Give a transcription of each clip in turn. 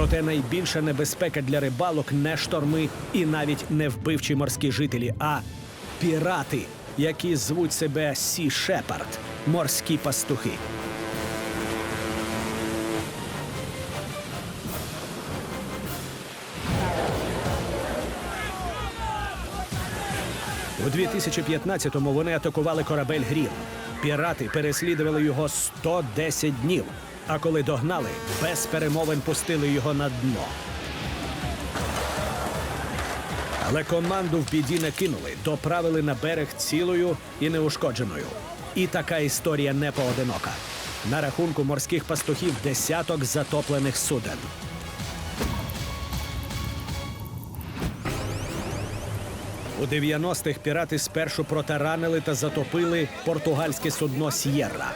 Проте найбільша небезпека для рибалок не шторми і навіть не вбивчі морські жителі, а пірати, які звуть себе Сі Шепард, морські пастухи. У 2015-му вони атакували корабель Грім. Пірати переслідували його 110 днів. А коли догнали, без перемовин пустили його на дно. Але команду в біді не кинули, доправили на берег цілою і неушкодженою. І така історія не поодинока. На рахунку морських пастухів десяток затоплених суден. У 90-х пірати спершу протаранили та затопили португальське судно С'єрра.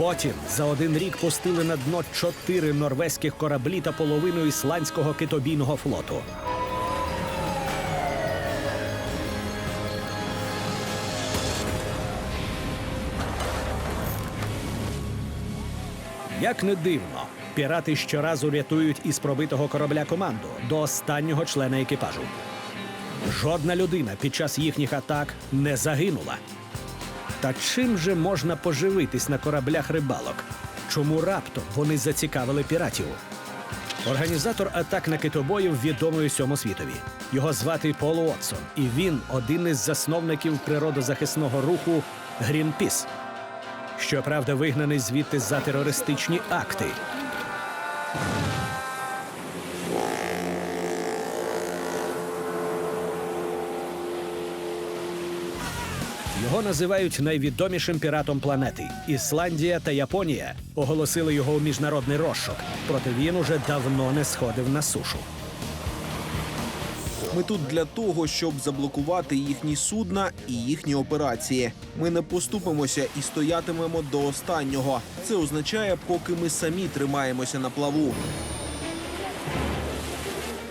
Потім за один рік пустили на дно чотири норвезьких кораблі та половину ісландського китобійного флоту. Як не дивно, пірати щоразу рятують із пробитого корабля команду до останнього члена екіпажу. Жодна людина під час їхніх атак не загинула. Та чим же можна поживитись на кораблях рибалок? Чому раптом вони зацікавили піратів? Організатор атак на китобоїв відомий усьому світові. Його звати Пол Уотсон, і він один із засновників природозахисного руху Грінпіс. Щоправда, вигнаний звідти за терористичні акти. Його називають найвідомішим піратом планети. Ісландія та Японія оголосили його у міжнародний розшук, проте він уже давно не сходив на сушу. Ми тут для того, щоб заблокувати їхні судна і їхні операції. Ми не поступимося і стоятимемо до останнього. Це означає, поки ми самі тримаємося на плаву.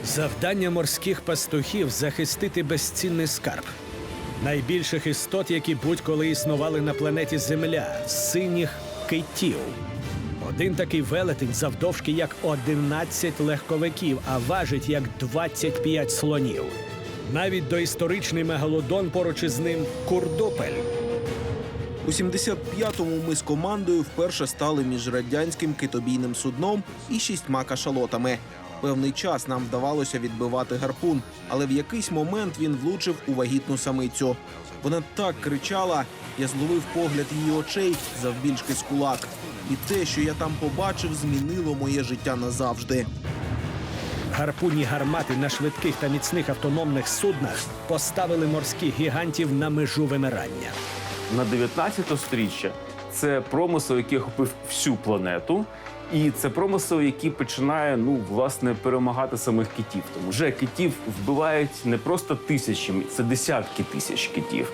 Завдання морських пастухів захистити безцінний скарб. Найбільших істот, які будь-коли існували на планеті Земля синіх китів. Один такий велетень завдовжки як 11 легковиків, а важить як 25 слонів. Навіть доісторичний мегалодон поруч із ним курдопель. У 75-му ми з командою вперше стали між радянським китобійним судном і шістьма кашалотами. Певний час нам вдавалося відбивати гарпун, але в якийсь момент він влучив у вагітну самицю. Вона так кричала, я зловив погляд її очей завбільшки з кулак. І те, що я там побачив, змінило моє життя назавжди. Гарпунні гармати на швидких та міцних автономних суднах поставили морських гігантів на межу вимирання. на 19 сторіччя це промисел, який охопив всю планету. І це промисел, який починає ну власне перемагати самих китів. Тому вже китів вбивають не просто тисячами, це десятки тисяч китів.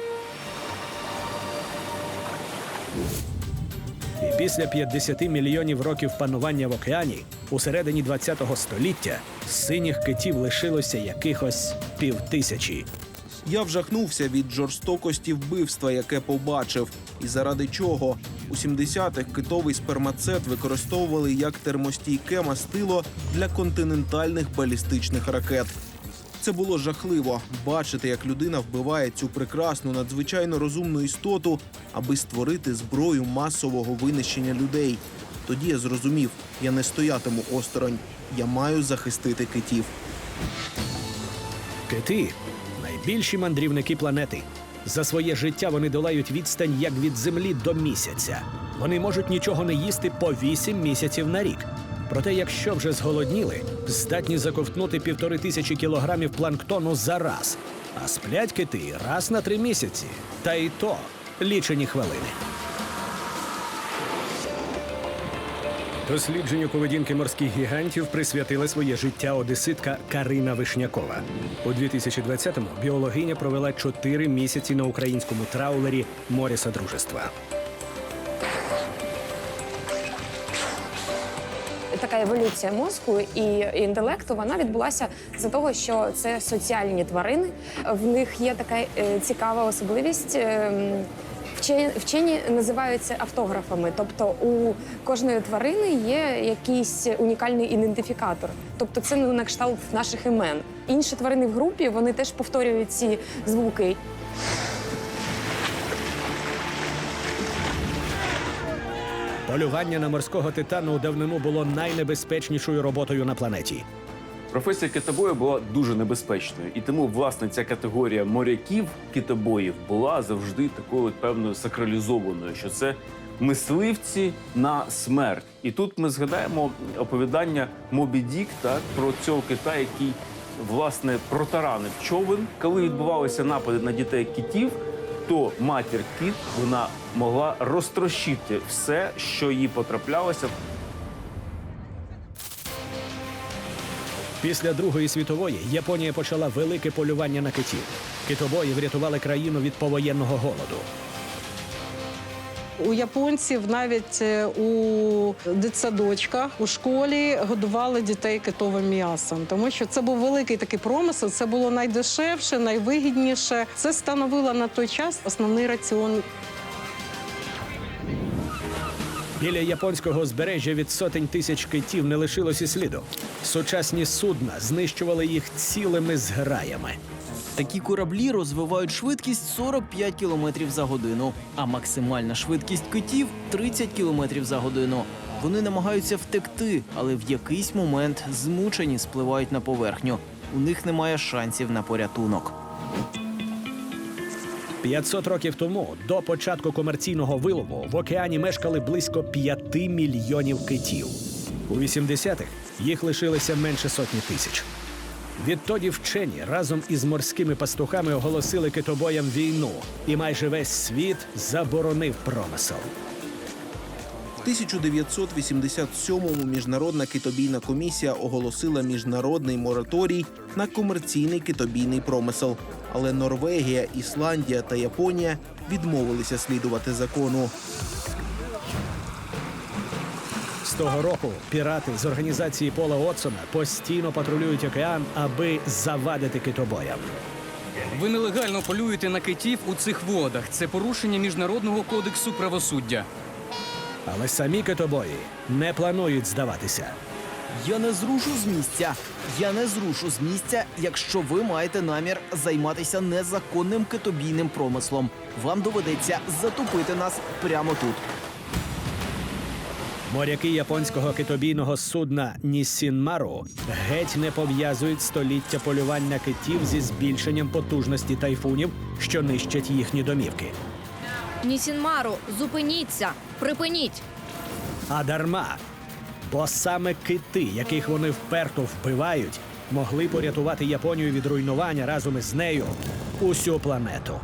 І після 50 мільйонів років панування в океані у середині 20-го століття синіх китів лишилося якихось півтисячі. Я вжахнувся від жорстокості вбивства, яке побачив, і заради чого у 70-х китовий спермацет використовували як термостійке мастило для континентальних балістичних ракет. Це було жахливо бачити, як людина вбиває цю прекрасну, надзвичайно розумну істоту, аби створити зброю масового винищення людей. Тоді я зрозумів, я не стоятиму осторонь, я маю захистити китів. Кити найбільші мандрівники планети. За своє життя вони долають відстань як від землі до місяця. Вони можуть нічого не їсти по вісім місяців на рік. Проте, якщо вже зголодніли, здатні заковтнути півтори тисячі кілограмів планктону за раз. А сплять кити раз на три місяці. Та й то лічені хвилини. Дослідженню поведінки морських гігантів присвятила своє життя одеситка Карина Вишнякова. У 2020-му біологиня провела чотири місяці на українському траулері Море Содружества. така еволюція мозку і інтелекту вона відбулася за того, що це соціальні тварини. В них є така е, цікава особливість. Вчені, називаються автографами, тобто у кожної тварини є якийсь унікальний ідентифікатор. Тобто це ну, на кшталт наших імен. Інші тварини в групі вони теж повторюють ці звуки. Полювання на морського титана у давнину було найнебезпечнішою роботою на планеті. Професія китобою була дуже небезпечною, і тому власне ця категорія моряків китобоїв була завжди такою певною сакралізованою, що це мисливці на смерть. І тут ми згадаємо оповідання Мобі Дік так, про цього кита, який власне протаранив човен, коли відбувалися напади на дітей китів. То матір кіт вона могла розтрощити все, що їй потраплялося Після Другої світової Японія почала велике полювання на китів. Китобої врятували країну від повоєнного голоду. У японців навіть е, у дитсадочках у школі годували дітей китовим м'ясом, тому що це був великий такий промисел. Це було найдешевше, найвигідніше. Це становило на той час основний раціон Біля японського узбережжя від сотень тисяч китів не лишилось і сліду. Сучасні судна знищували їх цілими зграями. Такі кораблі розвивають швидкість 45 км за годину, а максимальна швидкість китів 30 км за годину. Вони намагаються втекти, але в якийсь момент змучені спливають на поверхню. У них немає шансів на порятунок. 500 років тому, до початку комерційного вилову, в океані мешкали близько 5 мільйонів китів. У 80-х їх лишилося менше сотні тисяч. Відтоді вчені разом із морськими пастухами оголосили китобоям війну, і майже весь світ заборонив промисел. В 1987-му міжнародна китобійна комісія оголосила міжнародний мораторій на комерційний китобійний промисел. Але Норвегія, Ісландія та Японія відмовилися слідувати закону. З того року пірати з організації Пола Отсона постійно патрулюють океан, аби завадити китобоям. Ви нелегально полюєте на китів у цих водах. Це порушення міжнародного кодексу правосуддя. Але самі китобої не планують здаватися. Я не зрушу з місця. Я не зрушу з місця, якщо ви маєте намір займатися незаконним китобійним промислом. Вам доведеться затопити нас прямо тут. Моряки японського китобійного судна Нісінмару геть не пов'язують століття полювання китів зі збільшенням потужності тайфунів, що нищать їхні домівки. Нісінмару, зупиніться, припиніть. А дарма. Бо саме кити, яких вони вперто вбивають, могли порятувати Японію від руйнування разом із нею усю планету.